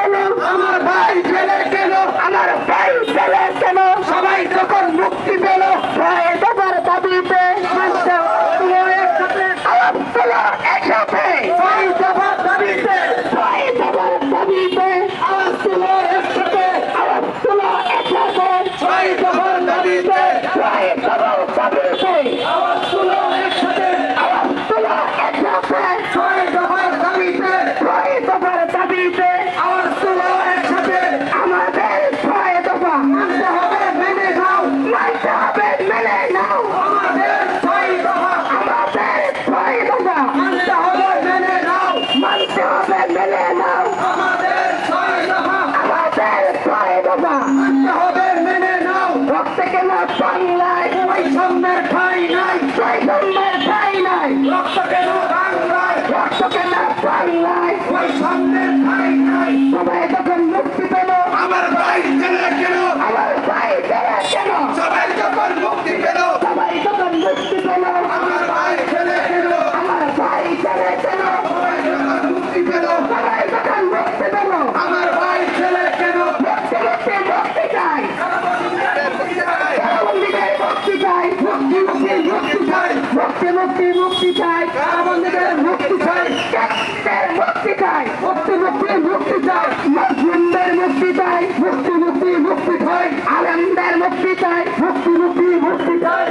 আমার ভাই জেলে কেন? আমার ভাই জেলে কেন? সবাই যখন মুক্তি পেল এবার দাবিতে ছয় দাবিতে। ছয় দফার দাবিতে। আওয়াজ ছয় দফার দাবিতে। না হবে মেনে নাও। রক্তে কেনা বাংলায় বৈষম্যের ঠাই নাই বৈষম্যের ঠাই নাই। রক্ত কেনা বাংলায় রক্ত কেনা বাংলায় বৈষম্যের মুক্তি মুক্তি চাই মুক্তি মুক্তি মুক্তি চাই কারাবন্দীদের মুক্তি চাই ক্যাপ্টের মুক্তি চাই মুক্তি মুক্তি মুক্তি চাই মজলুমদের মুক্তি চাই মুক্তি মুক্তি মুক্তি চাই আলমদের মুক্তি চাই মুক্তি মুক্তি মুক্তি চাই